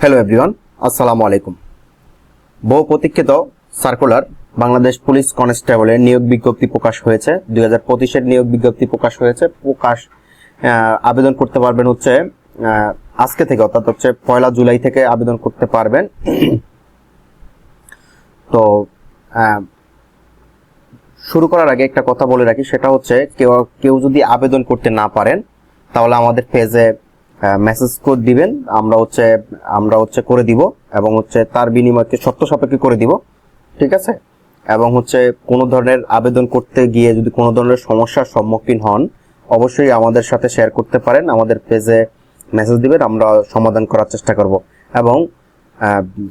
Hello everyone আসসালামু আলাইকুম বহু প্রতীক্ষিত সার্কুলার বাংলাদেশ পুলিশ কনস্টেবলের নিয়োগ বিজ্ঞপ্তি প্রকাশ হয়েছে। দুই হাজার পঁচিশের নিয়োগ বিজ্ঞপ্তি প্রকাশ হয়েছে। প্রকাশ আবেদন করতে পারবেন হচ্ছে আজকে থেকে, অর্থাৎ হচ্ছে পয়লা জুলাই থেকে আবেদন করতে পারবেন। তো শুরু করার আগে একটা কথা বলে রাখি, সেটা হচ্ছে কেউ কেউ যদি আবেদন করতে না পারেন, তাহলে আমাদের পেজে মেসেজ কোড দিবেন। আমরা হচ্ছে আমরা হচ্ছে করে দিব এবং হচ্ছে তার বিনিময়কে শর্ত সাপেক্ষে করে দিব, ঠিক আছে? এবং হচ্ছে কোনো ধরনের আবেদন করতে গিয়ে যদি কোনো ধরনের সমস্যার সম্মুখীন হন, অবশ্যই আমাদের সাথে শেয়ার করতে পারেন, আমাদের পেজে মেসেজ দিবেন, আমরা সমাধান করার চেষ্টা করব। এবং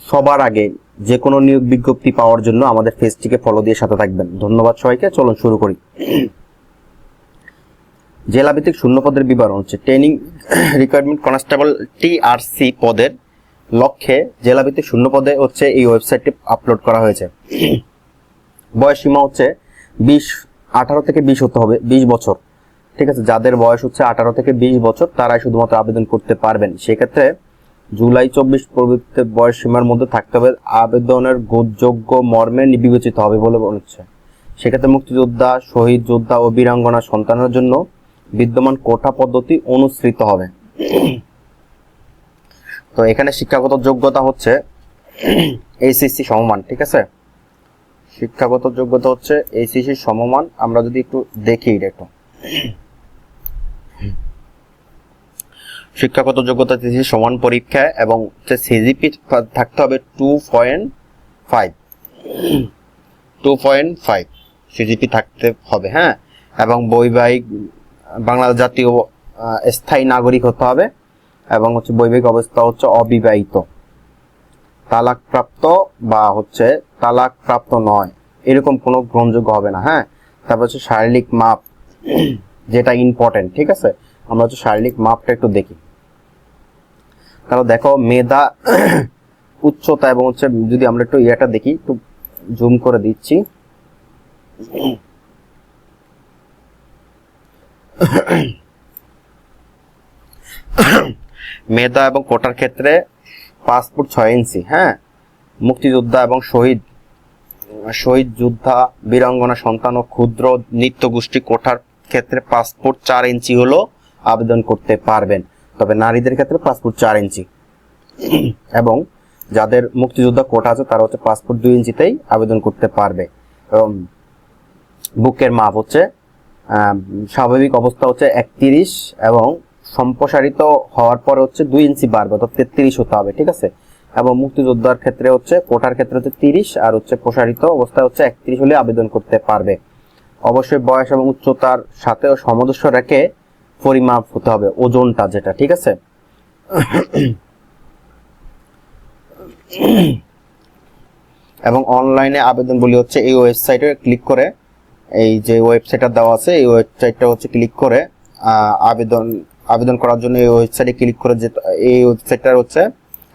সবার আগে যে কোনো নিয়োগ বিজ্ঞপ্তি পাওয়ার জন্য আমাদের পেজটিকে ফলো দিয়ে সাথে থাকবেন। ধন্যবাদ সবাইকে, চলুন শুরু করি। জেলাভিত্তিক শূন্যপদের বিবরণ হচ্ছে ট্রেনিং রিকোয়ারমেন্ট কনস্টেবল টিআরসি পদের লক্ষ্যে জেলাভিত্তিক শূন্যপদে হচ্ছে এই ওয়েবসাইটটি আপলোড করা হয়েছে। বয়স সীমা হচ্ছে বিশ, আঠারো থেকে বিশ হতে হবে, বিশ বছর। ঠিক আছে, যাদের বয়স হচ্ছে আঠারো থেকে বিশ বছর, তারাই শুধুমাত্র আবেদন করতে পারবেন। সেক্ষেত্রে জুলাই চব্বিশ প্রভৃতি বয়স সীমার মধ্যে থাকতে হবে, আবেদনের যোগ্য মর্মে বিবেচিত হবে বলে মনে হচ্ছে। সেক্ষেত্রে মুক্তিযোদ্ধা, শহীদ যোদ্ধা ও বীরাঙ্গনা সন্তানের জন্য বিদ্যমান কোটা পদ্ধতি অনুসৃত হবে। তো এখানে শিক্ষাগত যোগ্যতা হচ্ছে এইচএসসি সমমান, ঠিক আছে? শিক্ষাগত যোগ্যতা হচ্ছে এইচএসসি সমমান। আমরা যদি একটু দেখি এটা একটু। শিক্ষাগত যোগ্যতা দিয়েছে সমান পরীক্ষা এবং সিজিপি থাকতে হবে two point five two point five CGP থাকতে হবে হ্যাঁ? এবং বৈবাহিক বাংলাদেশ জাতীয় স্থায়ী নাগরিক হতে হবে এবং হচ্ছে বৈবাহিক অবস্থা হচ্ছে অবিবাহিত। তালাকপ্রাপ্ত বা হচ্ছে তালাকপ্রাপ্ত নয়। এরকম কোনো গ্রহণযোগ্য হবে না হ্যাঁ? তারপর হচ্ছে শারীরিক মাপ, যেটা ইম্পর্টেন্ট ঠিক আছে? আমরা হচ্ছে শারীরিক মাপটা একটু দেখি। তাহলে দেখো, মেধা, উচ্চতা এবং হচ্ছে যদি আমরা একটু ইয়েটা দেখি, একটু জুম করে দিচ্ছি। মেধা এবং কোটার ক্ষেত্রে পাসপোর্ট ছয় ইঞ্চি হ্যাঁ? মুক্তিযোদ্ধা এবং শহীদ শহীদ যোদ্ধা, বীরাঙ্গনা, সন্তান ও ক্ষুদ্র নৃত্য গোষ্ঠী কোঠার ক্ষেত্রে পাসপোর্ট চার ইঞ্চি হলো আবেদন করতে পারবেন। তবে নারীদের ক্ষেত্রে পাসপোর্ট চার ইঞ্চি। এবং যাদের মুক্তিযোদ্ধা কোটা আছে, তারা হচ্ছে পাসপোর্ট দুই ইঞ্চিতেই আবেদন করতে পারবে। এবং বুকের মাপ হচ্ছে স্বাভাবিক অবস্থা হচ্ছে একত্রিশ এবং সম্প্রসারিত হওয়ার পরে হচ্ছে দুই ইঞ্চি বাড়বে, অর্থাৎ তেত্রিশ হতে হবে, ঠিক আছে? এবং মুক্তিযোদ্ধার ক্ষেত্রে হচ্ছে কোটার ক্ষেত্রে হচ্ছে তিরিশ, আর হচ্ছে প্রসারিত অবস্থায় হচ্ছে একত্রিশ হলে আবেদন করতে পারবে। অবশ্যই বয়স এবং উচ্চতার সাথেও সমদস্য রেখে পরিমাপ হতে হবে, ওজনটা যেটা, ঠিক আছে? এবং অনলাইনে আবেদন বলি হচ্ছে এই ওয়েবসাইটে ক্লিক করে এই যে ওয়েবসাইটটা দেওয়া আছে, এই ওয়েবসাইটটা হচ্ছে ক্লিক করে আবেদন আবেদন করার জন্য এই ওয়েবসাইটে ক্লিক করে যে এই ওয়েবসাইটটার হচ্ছে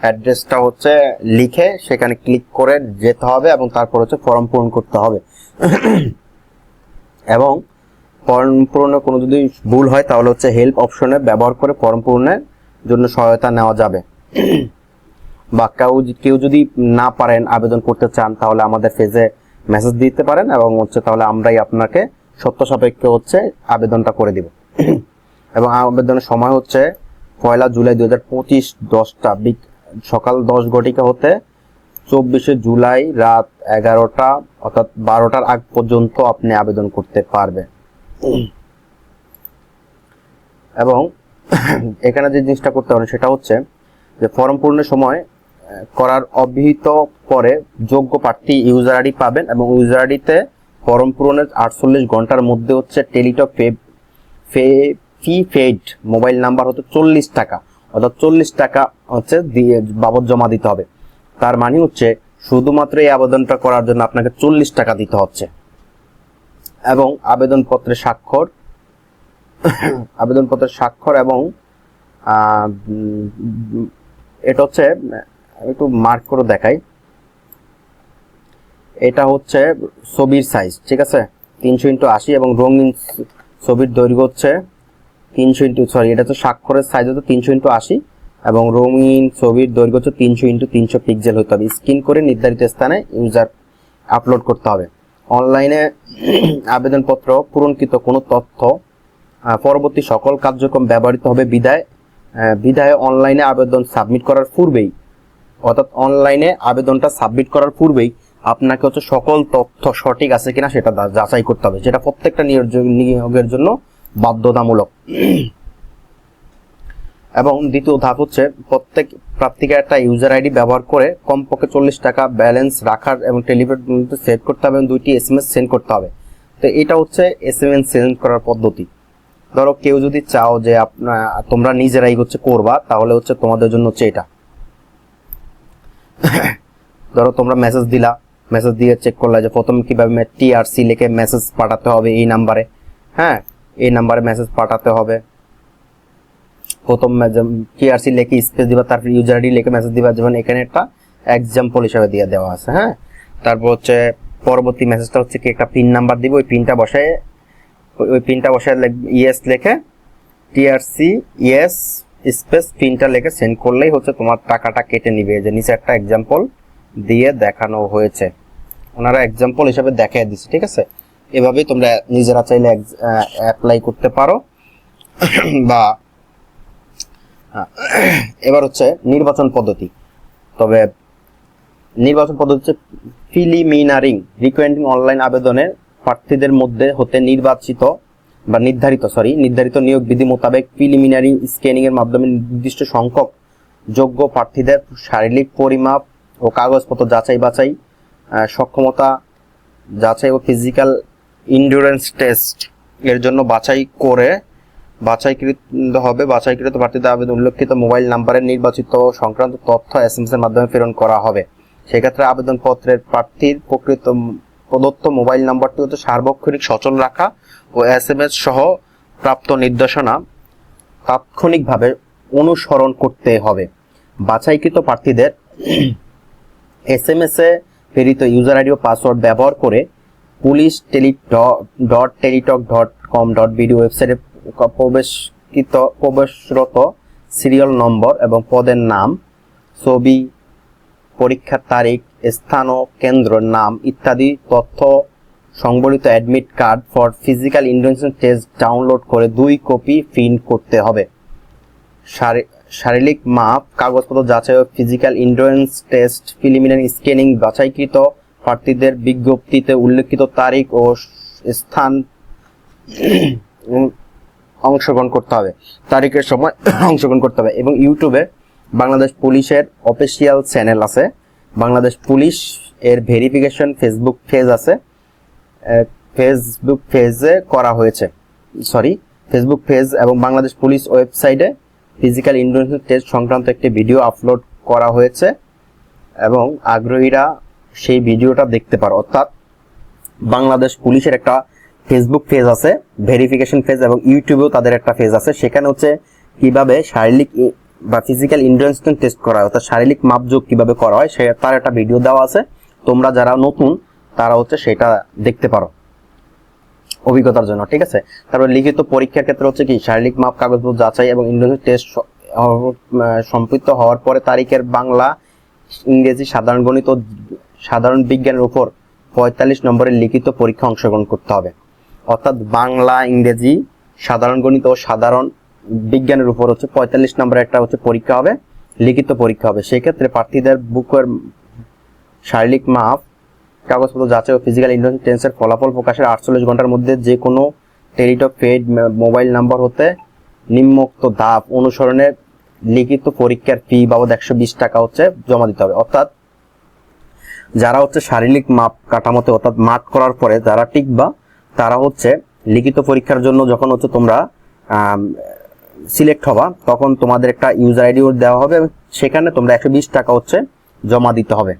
অ্যাড্রেসটা হচ্ছে লিখে সেখানে ক্লিক করে যেতে হবে এবং তারপর হচ্ছে ফর্ম পূরণ করতে হবে। এবং ফর্ম পূরণে কোনো যদি ভুল হয়, তাহলে হচ্ছে হেল্প অপশনে ব্যবহার করে ফর্ম পূরণের জন্য সহায়তা নেওয়া যাবে। বা কেউ কেউ যদি না পারেন আবেদন করতে চান, তাহলে আমাদের পেজে মেসেজ দিতে পারেন এবং হচ্ছে তাহলে আমরাই আপনাকে সত্য সাপেক্ষে হচ্ছে আবেদনটা করে দিব। এবং আবেদনের সময় হচ্ছে পয়লা জুলাই দু হাজার পঁচিশ দশটা সকাল দশ ঘটিকা হতে চব্বিশে জুলাই রাত এগারোটা অর্থাৎ বারোটার আগ পর্যন্ত আপনি আবেদন করতে পারবেন। এবং এখানে যে জিনিসটা করতে হবে সেটা হচ্ছে যে ফর্ম পূরণের সময় করার অব্যাহত পরে যোগ্য প্রার্থী ইউজার আইডি পাবেন এবং ইউজার আইডিতে ফর্ম পূরণের আটচল্লিশ ঘণ্টার মধ্যে হচ্ছে টেলিটক ফে ফে ফি পেড মোবাইল নাম্বার হচ্ছে চল্লিশ টাকা। অর্থাৎ চল্লিশ টাকা হচ্ছে দিয়ে বাবদ জমা দিতে হবে। তার মানে হচ্ছে শুধুমাত্র এই আবেদনটা করার জন্য আপনাকে চল্লিশ টাকা দিতে হচ্ছে। এবং আবেদনপত্রের স্বাক্ষর আবেদনপত্রের স্বাক্ষর এবং এটা হচ্ছে, একটু মার্ক করে দেখাই। এটা হচ্ছে ছবির সাইজ ঠিক আছে? তিনশো ইন্টু আশি এবং রঙিন ছবির দৈর্ঘ্য হচ্ছে তিনশো ইন্টু সরি এটা তো স্বাক্ষরের সাইজ হতো তিনশো ইন্টু আশি এবং রঙিন ছবির দৈর্ঘ্য হচ্ছে তিনশো ইন্টু তিনশো পিক্সেল হতে হবে। স্ক্রিন করে নির্ধারিত স্থানে ইউজার আপলোড করতে হবে। অনলাইনে আবেদনপত্র, পূরণকৃত কোনো তথ্য পরবর্তী সকল কার্যক্রম ব্যবহৃত হবে বিদায়। বিদায় অনলাইনে আবেদন সাবমিট করার পূর্বেই, অর্থাৎ অনলাইনে আবেদনটা সাবমিট করার পূর্বেই আপনাকে হচ্ছে সকল তথ্য সঠিক আছে কিনা সেটা যাচাই করতে হবে। যেটা প্রত্যেকটা নিয়োগ- নিয়োগের জন্য বাধ্যতামূলক। এবং দ্বিতীয় ধাপ হচ্ছে প্রত্যেক প্রার্থীকে একটা ইউজার আইডি ব্যবহার করে কমপক্ষে চল্লিশ টাকা ব্যালেন্স রাখার এবং টেলিফোন সেট করতে হবে এবং দুইটি এস এম এস সেন্ড করতে হবে। তো এটা হচ্ছে এস এম এস সেন্ড করার পদ্ধতি। ধরো কেউ যদি চাও যে আপনার তোমরা নিজেরাই হচ্ছে করবা, তাহলে হচ্ছে তোমাদের জন্য হচ্ছে এটা। ধরো তোমরা মেসেজ দিলা মেসেজ দিয়ে চেক করলা যে প্রথম কীভাবে টিআরসি লিখে মেসেজ পাঠাতে হবে এই নাম্বারে হ্যাঁ এই নাম্বারে মেসেজ পাঠাতে হবে। প্রথম টিআরসি লিখে স্পেস দিবা, তারপর ইউজার আইডি লিখে মেসেজ দিবা যেমন এখানে একটা এক্সাম্পল হিসাবে দিয়ে দেওয়া আছে হ্যাঁ? তারপর হচ্ছে পরবর্তী মেসেজটা হচ্ছে কি, একটা পিন নাম্বার দিব, ওই পিনটা বসায়, ওই- পিনটা বসায় ইয়েস লিখে টিআরসি ইয়েস স্পেস পিনটা লিখে সেন্ড করলেই হচ্ছে তোমার টাকাটা কেটে নিবে। যে নিচে একটা এক্সাম্পল দিয়ে দেখানো হয়েছে। ওনারা এক্সাম্পল হিসাবে দেখিয়ে দিচ্ছে ঠিক আছে? এভাবেই তোমরা নিজেরা চাইলে অ্যাপ্লাই করতে পারো। বা এবার হচ্ছে নির্বাচন পদ্ধতি। তবে নির্বাচন পদ্ধতি হচ্ছে প্রিলিমিনারিং রিকোয়েন্ডিং অনলাইন আবেদনের প্রার্থীদের মধ্যে হতে নির্বাচিত বা নির্ধারিত সরি নির্ধারিত নিয়োগ বিধি মোতাবেক প্রিলিমিনারি স্ক্যানিং এর মাধ্যমে নির্দিষ্ট সংখ্যক যোগ্য প্রার্থীদের শারীরিক পরিমাপ ও কাগজপত্র যাচাই বাছাই সক্ষমতা যাচাই ও ফিজিক্যাল ইন্ডুরেন্স টেস্ট এর জন্য বাছাই করে, বাছাইকৃত হবে, বাছাইকৃত প্রার্থীদের আবেদন উল্লেখিত মোবাইল নাম্বারের নির্বাচিত সংক্রান্ত তথ্য এস এর মাধ্যমে প্রেরণ করা হবে। সেক্ষেত্রে আবেদনপত্রের প্রার্থীর প্রকৃত প্রদত্ত মোবাইল নাম্বারটি হচ্ছে সার্বক্ষণিক সচল রাখা ও এস এম এস সহ প্রাপ্ত নির্দেশনা তাৎক্ষণিকভাবে অনুসরণ করতে হবে। বাছাইকৃত প্রার্থীদের এস এম এস এ প্রেরিত ইউজার আইডি ও পাসওয়ার্ড ব্যবহার করে police tele dot Teletalk dot com dot BD ওয়েবসাইটে প্রবেশকৃত, প্রবেশরত সিরিয়াল নম্বর এবং পদের নাম, ছবি, পরীক্ষার তারিখ, স্থান ও কেন্দ্র নাম ইত্যাদি তথ্য, সংবলিত admit card for physical endurance test download করে দুই কপি প্রিন্ট করতে হবে। শারীরিক মাপ, কাগজপত্র যাচাই ও physical endurance test preliminary screening বাছাইকৃত প্রার্থীদের বিজ্ঞপ্তিতে উল্লেখিত তারিখ ও স্থান অংশগ্রহণ করতে হবে। তারিখের সময় অংশগ্রহণ করতে হবে এবং ইউটিউবে বাংলাদেশ পুলিশের অফিসিয়াল চ্যানেল আছে। বাংলাদেশ পুলিশ এর ভেরিফিকেশন ফেসবুক পেজ আছে। ফেসবুক পেজে করা হয়েছে। সরি ফেসবুক পেজ এবং বাংলাদেশ পুলিশ ওয়েবসাইটে ফিজিক্যাল ইন্ডোনেশন টেস্ট সংক্রান্ত একটি ভিডিও আপলোড করা হয়েছে এবং আগ্রহীরা সেই ভিডিওটা দেখতে পারো। অর্থাৎ বাংলাদেশ পুলিশের একটা ফেসবুক পেজ আছে ভেরিফিকেশন পেজ এবং ইউটিউবেও তাদের একটা পেজ আছে। সেখানে হচ্ছে কীভাবে শারীরিক বা ফিজিক্যাল ইন্ডোরেন্স টেস্ট করা হয়, অর্থাৎ শারীরিক মাপযোগ কীভাবে করা হয়, সে তার একটা ভিডিও দেওয়া আছে। তোমরা যারা নতুন, তারা হচ্ছে সেটা দেখতে পারো। অভিজ্ঞতার জন্য, ঠিক আছে? তারপর লিখিত পরীক্ষার ক্ষেত্রে হচ্ছে কি, শারীরিক মাপ, কাগজপত্র যাচাই এবং ইন্ডোনেশিয়ান টেস্ট সম্পৃক্ত হওয়ার পরে তারিখের বাংলা, ইংরেজি, সাধারণ গণিত ও সাধারণ বিজ্ঞানের উপর পঁয়তাল্লিশ নম্বরের লিখিত পরীক্ষা অংশগ্রহণ করতে হবে। অর্থাৎ বাংলা, ইংরেজি, সাধারণ গণিত ও সাধারণ বিজ্ঞানের উপর হচ্ছে পঁয়তাল্লিশ নম্বরের একটা হচ্ছে পরীক্ষা হবে, লিখিত পরীক্ষা হবে। সেক্ষেত্রে প্রার্থীদের বুকের শারীরিক মাপ কাগজপত্র যাচাই ও ফিজিক্যাল ইন্টেলিজেন্সের ফলাফল প্রকাশের আটচল্লিশ ঘণ্টার মধ্যে যে কোনো টেলিটক পেড মোবাইল নাম্বার হতে নিম্নোক্ত ধাপ অনুসরণের লিখিত পরীক্ষার ফি বাবদ একশো বিশ টাকা হচ্ছে জমা দিতে হবে। অর্থাৎ যারা হচ্ছে শারীরিক মাপ কাঠামোতে অর্থাৎ মাঠ করার পরে যারা টিকবা তারা হচ্ছে লিখিত পরীক্ষার জন্য যখন হচ্ছে তোমরা সিলেক্ট হবা, তখন তোমাদের একটা ইউজার আইডিও দেওয়া হবে সেখানে তোমরা একশো বিশ টাকা হচ্ছে জমা দিতে হবে।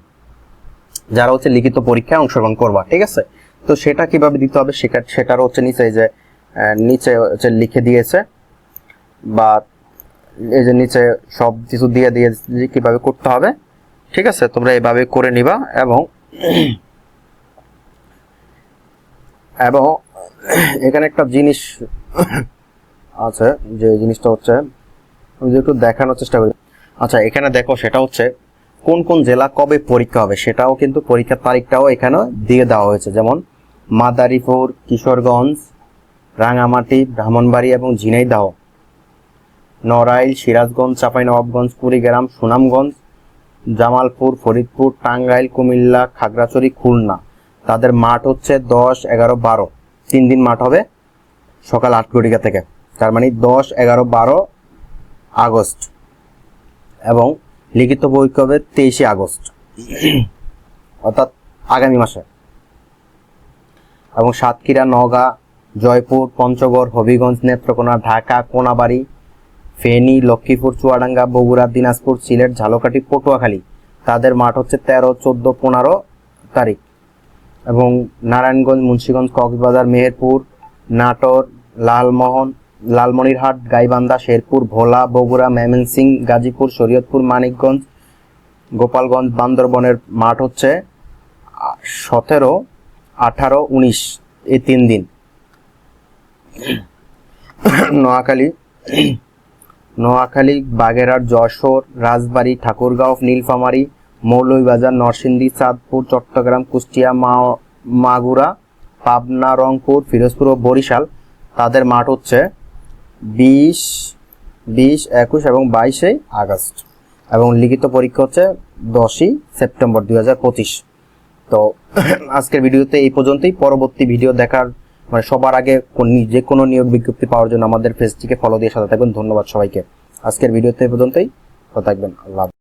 যারা হচ্ছে লিখিত পরীক্ষায় অংশগ্রহণ করবা, ঠিক আছে? তো সেটা কীভাবে দিতে হবে সেটা, সেটার হচ্ছে নিচে যে নিচে হচ্ছে লিখে দিয়েছে বা এই যে নিচে সব কিছু দিয়ে দিয়ে কীভাবে করতে হবে, ঠিক আছে? তোমরা এভাবে করে নিবা এবং এবং এখানে একটা জিনিস আছে যে জিনিসটা হচ্ছে, আমি একটু দেখানোর চেষ্টা করি। আচ্ছা এখানে দেখো সেটা হচ্ছে কোন কোন জেলা কবে পরীক্ষা হবে সেটাও কিন্তু পরীক্ষার তারিখটাও এখানে দিয়ে দেওয়া হয়েছে। যেমন মাদারীপুর, কিশোরগঞ্জ, রাঙামাটি, ব্রাহ্মণবাড়ি এবং ঝিনাইদহ, নড়াইল, সিরাজগঞ্জ, চাঁপাইনবাবগঞ্জ, কুড়িগ্রাম, সুনামগঞ্জ, জামালপুর, ফরিদপুর, টাঙ্গাইল, কুমিল্লা, খাগড়াছড়ি, খুলনা। তাদের মাঠ হচ্ছে দশ, এগারো, বারো। তিন দিন মাঠ হবে সকাল আট ঘটিকা থেকে। তার মানে দশ, এগারো, বারো আগস্ট। এবং লিখিত পরীক্ষা হবে তেইশে আগস্ট। অর্থাৎ আগামী মাসে। এবং সাতক্ষীরা, নওগাঁ, জয়পুর, পঞ্চগড়, হবিগঞ্জ, নেত্রকোনা, ঢাকা, কোনাবাড়ি, ফেনী, লক্ষ্মীপুর, চুয়াডাঙ্গা, বগুড়া, দিনাজপুর, সিলেট, ঝালকাঠি, পটুয়াখালী। তাদের মাঠ হচ্ছে তেরো, চোদ্দ, পনেরো তারিখ। এবং নারায়ণগঞ্জ, মুন্সীগঞ্জ, কক্সবাজার, মেহেরপুর, নাটোর, লালমোহন লালমনিরহাট, গাইবান্ধা, শেরপুর, ভোলা, বগুড়া, ময়মনসিংহ, গাজীপুর, শরীয়তপুর, মানিকগঞ্জ, গোপালগঞ্জ, বান্দরবনের মাঠ হচ্ছে সতেরো, আঠারো, উনিশ, এই তিন দিন। নোয়াখালী নোয়াখালী, বাগেরহাট, যশোর, রাজবাড়ী, ঠাকুরগাঁও, নীলফামারী, মৌলভীবাজার, নরসিংদী, চাঁদপুর, চট্টগ্রাম, কুষ্টিয়া মা- মাগুরা, পাবনা, রংপুর, ফিরোজপুর ও বরিশাল। তাদের মাঠ হচ্ছে বিশ বিশ, একুশ এবং বাইশে আগস্ট। এবং লিখিত পরীক্ষা হচ্ছে দশই সেপ্টেম্বর দুই হাজার পঁচিশ। তো আজকের ভিডিওতে এই পর্যন্তই। পরবর্তী ভিডিও দেখার মানে সবার আগে যে কোনো নিয়োগ বিজ্ঞপ্তি পাওয়ার জন্য আমাদের পেজটিকে ফলো দিয়ে সাথে থাকবেন। ধন্যবাদ সবাইকে। আজকের ভিডিওতে এই পর্যন্তই। থাকবেন। আল্লাহ।